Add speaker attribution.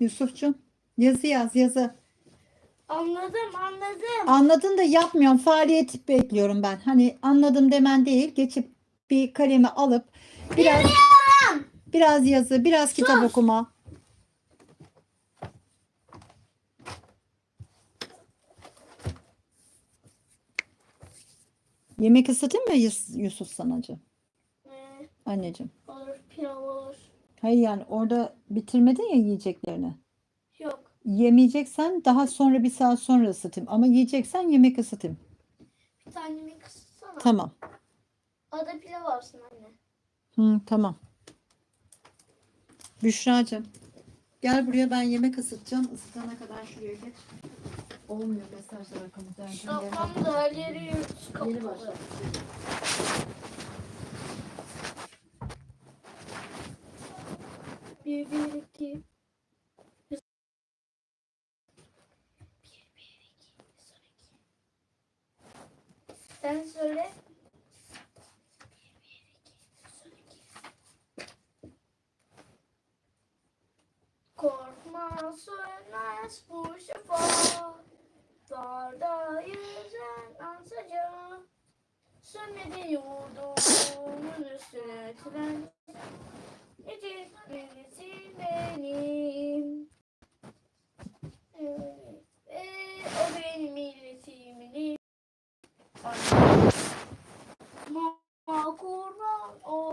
Speaker 1: Yusufcuğum. Yazı yaz yazı.
Speaker 2: Anladım anladım.
Speaker 1: Anladın da yapmıyorum. Faaliyet bekliyorum ben. Hani anladım demen değil. Geçip bir kalemi alıp biraz biraz yazı, biraz kitap
Speaker 2: Sus.
Speaker 1: okuma. Yemek ısıtayım mı Yus- Yusuf sanacı?
Speaker 2: Ee,
Speaker 1: Anneciğim.
Speaker 2: olur pilav olur.
Speaker 1: Hayır yani orada bitirmedin ya yiyeceklerini.
Speaker 2: Yok.
Speaker 1: Yemeyeceksen daha sonra bir saat sonra ısıtayım. Ama yiyeceksen yemek ısıtayım.
Speaker 2: Bir tane mi kıssana?
Speaker 1: Tamam.
Speaker 2: Ada pilav olsun anne.
Speaker 1: Hı, tamam. Büşra'cığım. Gel buraya ben yemek ısıtacağım. Isıtana kadar şuraya geç. Olmuyor mesajlar arkamızda. derken
Speaker 2: Şapkam da her yeri yurt
Speaker 1: Yeni
Speaker 2: kapalı.
Speaker 1: başladı.
Speaker 2: Bir, bir, iki. Bir, bir, iki. Son iki. Sen söyle. Korkma sönmez bu şafak. Darda yüzen ansaca. Sönmedi yurdumun üstüne tren. 어.